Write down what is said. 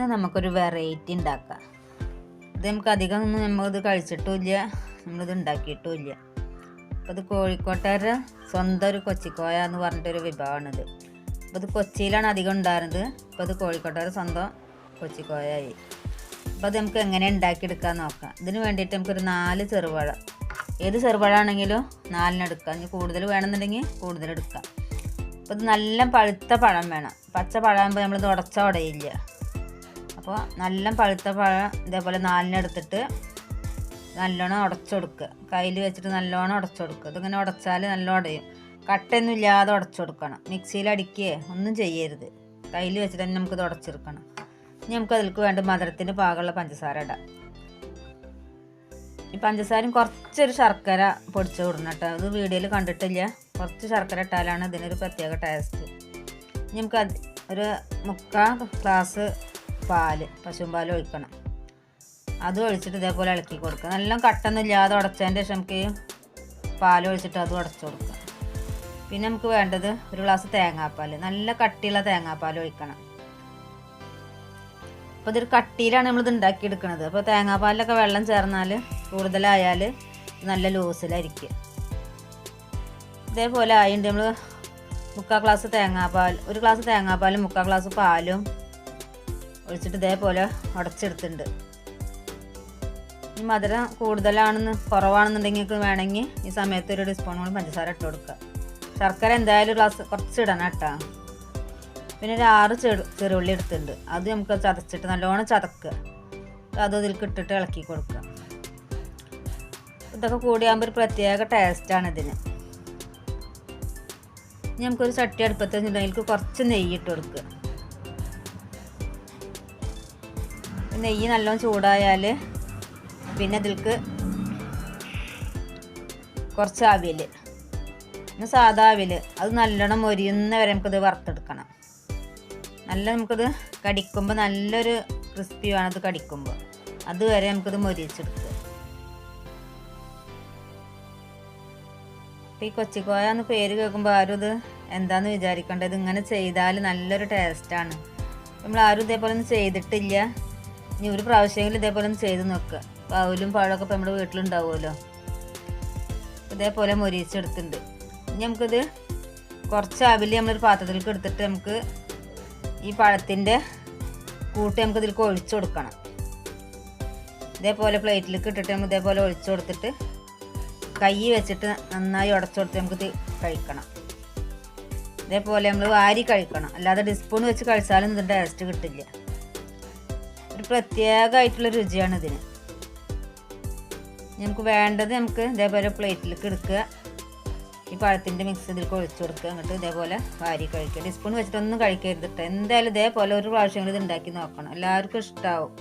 ഇന്ന് നമുക്കൊരു വെറൈറ്റി ഉണ്ടാക്കാം. ഇത് നമുക്ക് അധികം ഒന്നും നമ്മളിത് കഴിച്ചിട്ടുമില്ല. നമ്മളിത് ഉണ്ടാക്കിയിട്ടുമില്ല. അപ്പോൾ ഇത് കോഴിക്കോട്ടുകാരുടെ സ്വന്തം ഒരു കൊച്ചിക്കോയ എന്ന് പറഞ്ഞിട്ടൊരു വിഭവമാണിത്. അപ്പോൾ ഇത് കൊച്ചിയിലാണ് അധികം ഉണ്ടായിരുന്നത്. അപ്പോൾ ഇത് കോഴിക്കോട്ടുകാരുടെ സ്വന്തം കൊച്ചിക്കോയായി. അപ്പോൾ അത് നമുക്ക് എങ്ങനെ ഉണ്ടാക്കിയെടുക്കാൻ നോക്കാം. ഇതിന് വേണ്ടിയിട്ട് നമുക്കൊരു നാല് ചെറുപഴ. ഏത് ചെറുപഴ ആണെങ്കിലും നാലിനെടുക്കാം ഇനി കൂടുതൽ വേണമെന്നുണ്ടെങ്കിൽ കൂടുതൽ എടുക്കാം. അപ്പോൾ ഇത് നല്ല പഴുത്ത പഴം വേണം. പച്ച പഴമാകുമ്പോൾ നമ്മൾ ഉടച്ച ഉടയില്ല അപ്പോൾ നല്ല പഴുത്ത പഴം ഇതേപോലെ നാലിനെടുത്തിട്ട് നല്ലോണം ഉടച്ചെടുക്കുക. കയ്യിൽ വെച്ചിട്ട് നല്ലോണം ഉടച്ചെടുക്കുക. ഇതിങ്ങനെ ഉടച്ചാൽ നല്ല ഉടയും. കട്ടൊന്നും ഇല്ലാതെ ഉടച്ചെടുക്കണം. മിക്സിയിൽ അടിക്കുകയോ ഒന്നും ചെയ്യരുത്. കയ്യിൽ വെച്ചിട്ട് തന്നെ നമുക്കിത് ഉടച്ചെടുക്കണം. ഇനി നമുക്ക് അതിൽക്ക് വേണ്ട മധുരത്തിന് പാകമുള്ള പഞ്ചസാര ഇടാം. ഈ പഞ്ചസാരയും കുറച്ചൊരു ശർക്കര പൊടിച്ച് വിടണം കേട്ടോ. അത് വീഡിയോയിൽ കണ്ടിട്ടില്ല. കുറച്ച് ശർക്കര ഇട്ടാലാണ് ഇതിനൊരു പ്രത്യേക ടേസ്റ്റ് ഇനി നമുക്ക് ഒരു മുക്കാൽ ഗ്ലാസ് പാൽ പശുമ്പാൽ ഒഴിക്കണം. അത് ഒഴിച്ചിട്ട് ഇതേപോലെ ഇളക്കി കൊടുക്കുക. നല്ല കട്ടൊന്നുമില്ലാതെ ഉടച്ചതിന്റെ ശേഷം നമുക്ക് പാൽ ഒഴിച്ചിട്ട് അത് ഉടച്ചു കൊടുക്കുക. പിന്നെ നമുക്ക് വേണ്ടത് ഒരു ഗ്ലാസ് തേങ്ങാപ്പാൽ നല്ല കട്ടിയുള്ള തേങ്ങാപ്പാൽ ഒഴിക്കണം. അപ്പോൾ ഇതൊരു കട്ടിയിലാണ് നമ്മളിത് ഉണ്ടാക്കിയെടുക്കുന്നത്. അപ്പോൾ തേങ്ങാപ്പാലിലൊക്കെ വെള്ളം ചേർന്നാൽ കൂടുതലായാൽ നല്ല ലൂസിലായിരിക്കും. ഇതേപോലെ ആയിട്ട് നമ്മൾ മുക്കാൽ ഗ്ലാസ് തേങ്ങാപ്പാൽ ഒരു ഗ്ലാസ് തേങ്ങാപ്പാലും മുക്കാൽ ഗ്ലാസ് പാലും ഒഴിച്ചിട്ട് ഇതേപോലെ ഉടച്ചെടുത്തിട്ടുണ്ട് ഈ മധുരം കൂടുതലാണെന്ന് കുറവാണെന്നുണ്ടെങ്കിൽ വേണമെങ്കിൽ ഈ സമയത്ത് ഒരു ടീസ്പൂൺ കൂടി പഞ്ചസാര ഇട്ട് കൊടുക്കുക. ശർക്കര എന്തായാലും ഗ്ലാസ് കുറച്ച് ഇടണം കേട്ടോ. പിന്നെ ഒരു ആറ് ചെറു ചെറുള്ളി എടുത്തിട്ടുണ്ട്. അത് നമുക്ക് ചതച്ചിട്ട് നല്ലോണം ചതക്കുക. അത് ഇതിലേക്ക് ഇട്ടിട്ട് ഇളക്കി കൊടുക്കുക. ഇതൊക്കെ കൂടിയാകുമ്പോൾ ഒരു പ്രത്യേക ടേസ്റ്റാണ് ഇതിന്. ഇനി നമുക്കൊരു ചട്ടി അടുപ്പത്ത് വെച്ചിട്ടുണ്ടെങ്കിൽ കുറച്ച് നെയ്യ് ഇട്ട് കൊടുക്കുക. നെയ്യ് നല്ലോണം ചൂടായാൽ പിന്നെ ഇതിൽക്ക് കുറച്ച് അവിൽ പിന്നെ സാധാ അവിൽ അത് നല്ലോണം മൊരിയുന്ന വരെ നമുക്കിത് വറുത്തെടുക്കണം. നല്ല നമുക്കിത് കടിക്കുമ്പോൾ നല്ലൊരു ക്രിസ്പി വേണം ഇത് കടിക്കുമ്പോൾ അതുവരെ നമുക്കിത് മൊരിച്ചെടുക്കുക ഇപ്പം ഈ കൊച്ചിക്കോയ എന്ന് പേര് കേൾക്കുമ്പോൾ ആരും ഇത് എന്താന്ന് വിചാരിക്കേണ്ടത് ഇങ്ങനെ ചെയ്താൽ നല്ലൊരു ടേസ്റ്റാണ് നമ്മൾ ആരും ഇതേപോലെ ഒന്നും ചെയ്തിട്ടില്ല. ഇനി ഒരു പ്രാവശ്യമെങ്കിലും ഇതേപോലെ ഒന്ന് ചെയ്ത് നോക്കുക പാവലും പഴമൊക്കെ ഇപ്പം നമ്മുടെ വീട്ടിലുണ്ടാവുമല്ലോ. ഇതേപോലെ മൊരിച്ചെടുത്തിട്ടുണ്ട് ഇനി നമുക്കിത് കുറച്ച് അവിൽ നമ്മളൊരു പാത്രത്തിലേക്ക് എടുത്തിട്ട് നമുക്ക് ഈ പഴത്തിന്റെ കൂട്ട് നമുക്ക് ഇതിലേക്ക് ഒഴിച്ചു കൊടുക്കണം. ഇതേപോലെ പ്ലേറ്റിലേക്ക് ഇട്ടിട്ട് നമുക്ക് ഇതേപോലെ ഒഴിച്ചു കൊടുത്തിട്ട് കൈ വെച്ചിട്ട് നന്നായി ഉടച്ചു കൊടുത്ത് നമുക്കിത് കഴിക്കണം. ഇതേപോലെ നമ്മൾ വാരി കഴിക്കണം. അല്ലാതെ ഡിസ്പൂൺ വെച്ച് കഴിച്ചാലും ഇതിന്റെ ടേസ്റ്റ് കിട്ടില്ല. ഒരു പ്രത്യേകമായിട്ടുള്ള രുചിയാണ് ഇതിന്. നമുക്ക് വേണ്ടത് നമുക്ക് ഇതേപോലെ പ്ലേറ്റിലേക്ക് എടുക്കുക. ഈ പഴത്തിന്റെ മിക്സ് ഇതിൽ ഒഴിച്ചു കൊടുക്കുക. എന്നിട്ട് ഇതേപോലെ വാരി കഴിക്കുക. ടീസ്പൂൺ വെച്ചിട്ടൊന്നും കഴിക്കരുത് കേട്ടോ എന്തായാലും ഇതേപോലെ ഒരു പ്രാവശ്യം ഇത് ഉണ്ടാക്കി നോക്കണം. എല്ലാവർക്കും ഇഷ്ടമാവും